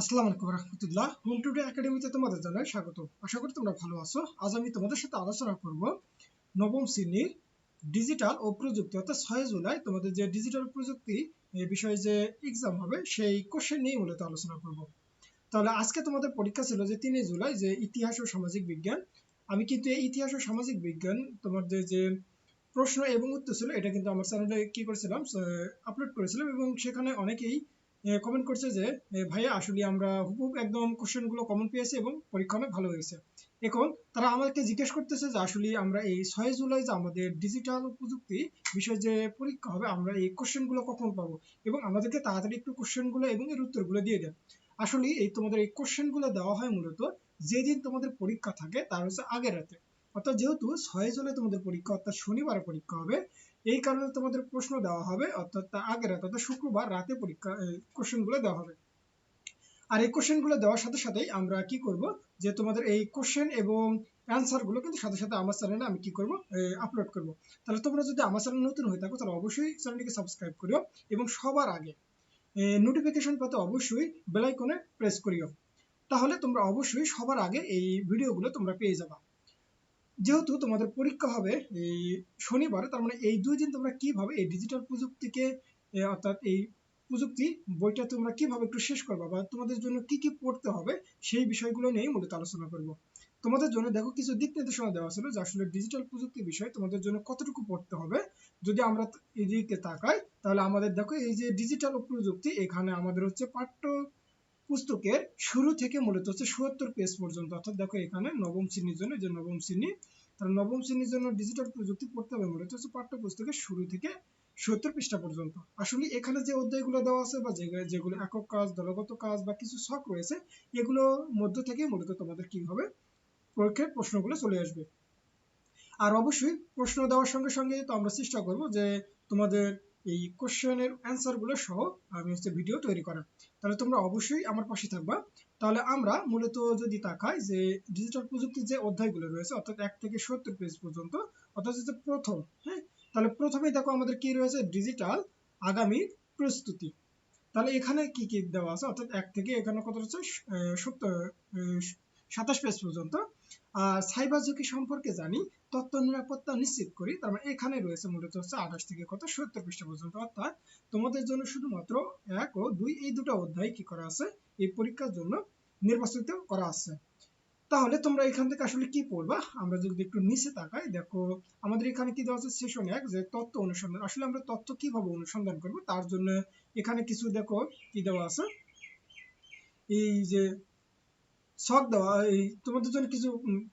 আসসালামু আলাইকুম রহমতুল্লাহ। Home today একাডেমিতে তোমাদের জানাই স্বাগত আশা করি তোমরা ভালো আছো। আজ আমি তোমাদের সাথে আলোচনা করব নবম শ্রেণির ডিজিটাল ও প্রযুক্তি, অর্থাৎ ছয় জুলাই। তোমাদের যে ডিজিটাল প্রযুক্তি বিষয়ে যে এক্সাম হবে, সেই কোশ্চেন নিয়ে মূলত আলোচনা করব। তাহলে আজকে তোমাদের পরীক্ষা ছিল যে তিনই জুলাই যে ইতিহাস ও সামাজিক বিজ্ঞান। আমি কিন্তু এই ইতিহাস ও সামাজিক বিজ্ঞান তোমাদের যে প্রশ্ন এবং উত্তর ছিল, এটা কিন্তু আমার চ্যানেলে কি করেছিলাম আপলোড করেছিলাম এবং সেখানে অনেকেই কমেন্ট করছে যে ভাইয়া, আসলে আমরা হুবহুব একদম কোশ্চেনগুলো কমন পেয়েছি এবং পরীক্ষা অনেক ভালো হয়েছে। এখন তারা আমাকে জিজ্ঞেস করতেছে যে, আসলে আমরা এই ছয় জুলাই যে আমাদের ডিজিটাল প্রযুক্তি বিষয়ে যে পরীক্ষা হবে, আমরা এই কোশ্চেনগুলো কখন পাবো? এবং আমাদেরকে তাড়াতাড়ি একটু কোশ্চেনগুলো এবং এর উত্তরগুলো দিয়ে দেন। আসলে এই তোমাদের এই কোশ্চেনগুলো দেওয়া হয় মূলত যেদিন তোমাদের পরীক্ষা থাকে, তার হচ্ছে আগের রাতে। অর্থাৎ যেহেতু ছয় জুলাই তোমাদের পরীক্ষা, অর্থাৎ শনিবার পরীক্ষা হবে এই কারণে তোমাদের প্রশ্ন দেওয়া হবে, অর্থাৎ আগের রাত অর্থাৎ শুক্রবার রাতে পরীক্ষা কোশ্চেনগুলো দেওয়া হবে। আর এই কোশ্চেনগুলো দেওয়ার সাথে সাথেই আমরা কি করব যে তোমাদের এই কোশ্চেন এবং অ্যান্সারগুলো কিন্তু সাথে সাথে আমার চ্যানেলে আমি কি করব আপলোড করব। তাহলে তোমরা যদি আমার চ্যানেল নতুন হয়ে থাকো, তাহলে অবশ্যই চ্যানেলটিকে সাবস্ক্রাইব করিও এবং সবার আগে নোটিফিকেশন পেতে অবশ্যই বেলাইকনে প্রেস করিও। তাহলে তোমরা অবশ্যই সবার আগে এই ভিডিওগুলো তোমরা পেয়ে যাবা। যেহেতু তোমাদের পরীক্ষা হবে এই শনিবারে, তার মানে এই দুই দিন তোমরা কীভাবে এই ডিজিটাল প্রযুক্তিকে অর্থাৎ এই প্রযুক্তি বইটা তোমরা কীভাবে একটু শেষ করবা বা তোমাদের জন্য কি কি পড়তে হবে সেই বিষয়গুলো নিয়ে মূলত আলোচনা করব। তোমাদের জন্য দেখো কিছু দিক নির্দেশনা দেওয়া ছিল যে আসলে ডিজিটাল প্রযুক্তি বিষয়ে তোমাদের জন্য কতটুকু পড়তে হবে। যদি আমরা এদিকে তাকাই, তাহলে আমাদের দেখো এই যে ডিজিটাল প্রযুক্তি, এখানে আমাদের হচ্ছে পাঠ্য পুস্তকের শুরু থেকে মূলত হচ্ছে সুয়াত্তর পেজ পর্যন্ত। অর্থাৎ দেখো এখানে নবম শ্রেণির জন্য যে নবম শ্রেণি তাহলে নবম শ্রেণির জন্য ডিজিটাল প্রযুক্তি পড়তে হবে মূলত হচ্ছে পাঠ্য পুস্তকের শুরু থেকে সত্তর পৃষ্ঠা পর্যন্ত। আসলে এখানে যে অধ্যায়গুলো দেওয়া আছে বা যেগুলো একক কাজ, দলগত কাজ বা কিছু শখ রয়েছে, এগুলো মধ্য থেকে মূলত তোমাদের কি হবে? পরীক্ষায় প্রশ্নগুলো চলে আসবে। আর অবশ্যই প্রশ্ন দেওয়ার সঙ্গে সঙ্গে তো আমরা চেষ্টা করব যে তোমাদের এই কোশ্চেনের অ্যান্সারগুলো সহ আমি হচ্ছে ভিডিও তৈরি করা। তাহলে তোমরা অবশ্যই আমার পাশে থাকবা। তাহলে আমরা মূলত যদি তাকাই যে ডিজিটাল প্রযুক্তির যে অধ্যায়গুলো রয়েছে, অর্থাৎ এক থেকে সত্তর পেজ পর্যন্ত, অর্থাৎ হচ্ছে প্রথম হ্যাঁ? তাহলে প্রথমেই দেখো আমাদের কি রয়েছে? ডিজিটাল আগামী প্রস্তুতি। তাহলে এখানে কি কি দেওয়া আছে? অর্থাৎ এক থেকে এখানে কত হচ্ছে? সত্তর সাতাশ পেজ পর্যন্ত। সাইবার ঝুঁকি সম্পর্কে জানি, তথ্য নিরাপত্তা নিশ্চিত করি, তার মানে এখানে রয়েছে মূলত হচ্ছে আঠাশ থেকে কত, সত্তর পৃষ্ঠা পর্যন্ত, অর্থাৎ তোমাদের জন্য শুধুমাত্র এক ও দুই, এই দুটো অধ্যায় কি করা আছে, এই পরীক্ষার জন্য নির্বাচিত করা আছে। তাহলে তোমরা এখান থেকে আসলে কি পড়বা? আমরা যদি একটু নিচে তাকাই, দেখো, আমাদের এখানে কি দেওয়া আছে? সেশন এক, যে তথ্য অনুসন্ধান। আসলে আমরা তথ্য কীভাবে অনুসন্ধান করব? তার জন্য এখানে কিছু, দেখো, কি দেওয়া আছে? এই যে শখ দেওয়া, এই তোমাদের জন্য কিছু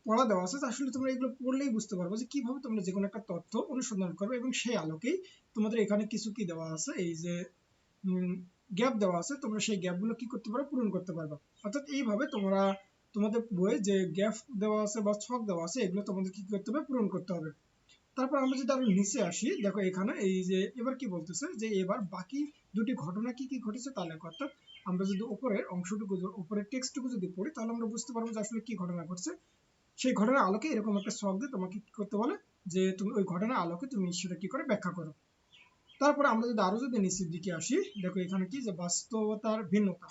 পড়া দেওয়া আছে, আসলে তোমরা এগুলো পড়লেই বুঝতে পারব যে কীভাবে তোমরা যে কোনো একটা তথ্য অনুসন্ধান করবে এবং সেই আলোকেই তোমাদের এখানে কিছু কি দেওয়া আছে, এই যে গ্যাপ দেওয়া আছে, তোমরা সেই গ্যাপগুলো কি করতে পারো, পূরণ করতে পারবে। অর্থাৎ এইভাবে তোমরা, তোমাদের বইয়ে যে গ্যাপ দেওয়া আছে বা ছক দেওয়া আছে, এগুলো তোমাদের কি করতে হবে, পূরণ করতে হবে। তারপর আমরা যদি আরও নিচে আসি, দেখো এখানে এই যে, এবার কি বলতেছে যে এবার বাকি দুটি ঘটনা কি কি ঘটেছে তা লেখো। অর্থাৎ আমরা যদি উপরের অংশটুকু উপরের টেক্সটটুকু যদি পড়ি, তাহলে আমরা বুঝতে পারব যে আসলে কি ঘটনা ঘটছে। সেই ঘটনার আলোকে এরকম একটা শখ দিয়ে তোমাকে কি করতে বলে? যে তুমি ওই ঘটনার আলোকে তুমি সেটা কি করে ব্যাখ্যা করো। তারপরে আমরা যদি আরও যদি নিচের দিকে আসি, দেখো এখানে কি যে বাস্তবতার ভিন্নতা।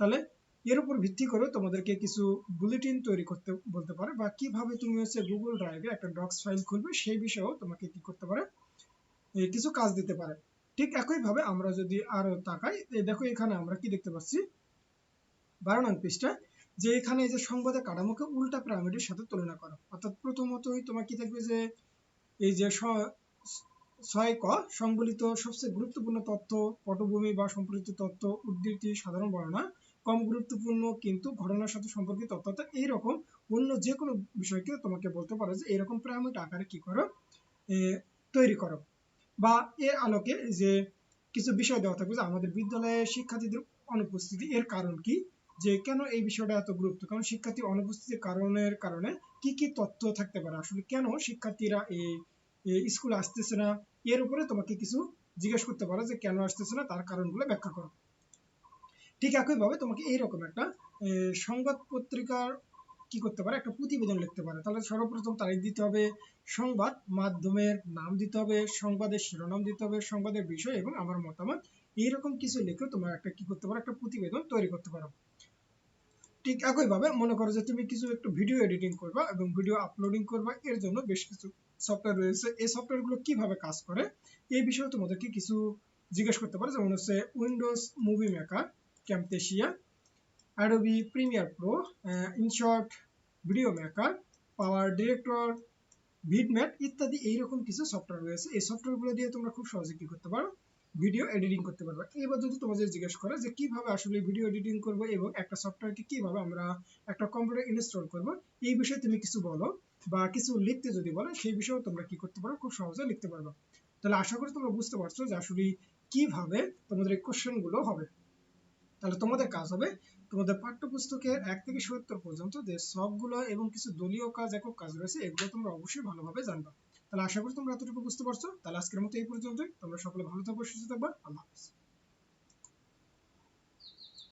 তাহলে এর উপর ভিত্তি করে তোমাদেরকে কিছু বুলেটিন তৈরি করতে বলতে পারে বা কীভাবে তুমি হচ্ছে গুগল ড্রাইভে একটা ডক্স ফাইল খুলবে সেই বিষয়েও তোমাকে কি করতে পারে কিছু কাজ দিতে পারে। ঠিক একইভাবে আমরা যদি আরও তাকাই দেখো এখানে আমরা কি দেখতে পাচ্ছি? বারো নং পৃষ্ঠা, যে এখানে এই যে সংবাদের কাঠামোকে উল্টা পিরামিডের সাথে তুলনা করো। অর্থাৎ প্রথমতই তোমার কি থাকবে যে এই যে ছয় ক, সংবলিত সবচেয়ে গুরুত্বপূর্ণ তথ্য, পটভূমি বা সম্পর্কিত তথ্য, উদ্ধৃতি, সাধারণ বর্ণনা কম গুরুত্বপূর্ণ, কিন্তু ঘটনার সাথে সম্পর্কিত অর্থাৎ এইরকম। অন্য যে কোনো বিষয়কে তোমাকে বলতে পারো যে এরকম পিরামিড আকারে কি করো তৈরি করো। বা এর আলোকে যে কিছু বিষয় দেওয়া থাকবে যে আমাদের বিদ্যালয়ে শিক্ষার্থীদের অনুপস্থিতি এর কারণ কি, যে কেন এই বিষয়টা এত গুরুত্ব? কারণ শিক্ষার্থী অনুপস্থিতির কারণের কারণে কি কি তথ্য থাকতে পারে? আসলে কেন শিক্ষার্থীরা এই স্কুলে আসতেছে না? এর উপরে তোমাকে কিছু জিজ্ঞেস করতে পারো যে কেন আসতেছে না? তার কারণগুলো ব্যাখ্যা করো। ঠিক একইভাবে তোমাকে এইরকম একটা সংবাদ পত্রিকার কি করতে পারে? একটা প্রতিবেদন লিখতে পারে। তাহলে সর্বপ্রথম তারিখ দিতে হবে সংবাদ মাধ্যমের নাম দিতে হবে, সংবাদের শিরোনাম দিতে হবে, সংবাদের বিষয় এবং আমার মতামত। এইরকম কিছু লিখে তোমরা একটা কি করতে পারো? একটা প্রতিবেদন তৈরি করতে পারো। ঠিক একইভাবে মনে করো যে তুমি কিছু একটু ভিডিও এডিটিং করবা এবং ভিডিও আপলোডিং করবা। এর জন্য বেশ কিছু সফটওয়্যার রয়েছে। এই সফটওয়্যারগুলো কীভাবে কাজ করে? এই বিষয়ে তোমাদেরকে কিছু জিজ্ঞেস করতে পারো। যেমন হচ্ছে Windows movie maker Camtasia Adobe Premiere Pro InShot video maker PowerDirector Vidmate ইত্যাদি এইরকম কিছু সফটওয়্যার রয়েছে। এই সফটওয়্যারগুলো দিয়ে তোমরা খুব সহজে কি করতে পারো? ভিডিও এডিটিং করতে পারবে। এবার যদি তোমাদের জিজ্ঞেস করে যে কীভাবে আসলে ভিডিও এডিটিং করব এবং একটা সফটওয়্যারকে কীভাবে আমরা একটা কম্পিউটার ইনস্টল করব, এই বিষয়ে তুমি কিছু বলো বা কিছু লিখতে যদি বলো, সেই বিষয়ে তোমরা কি করতে পারো? খুব সহজে লিখতে পারবে। তাহলে আশা করি তোমরা বুঝতে পারছ যে আসলে কীভাবে তোমাদের এই কোশ্চেনগুলো হবে। তাহলে তোমাদের কাজ হবে, তোমাদের পাঠ্যপুস্তকের এক থেকে সত্তর পর্যন্ত যে সবগুলো এবং কিছু দলীয় কাজ, একক কাজ রয়েছে, এগুলো তোমরা অবশ্যই ভালোভাবে জানবে। তাহলে আশা করি তোমরা এতটুকু বুঝতে পারছ। তাহলে আজকের মতো এই পর্যন্তই। তোমরা সকলে ভালো থাকবে, সুস্থ থাকবে। আল্লাহ হাফিজ।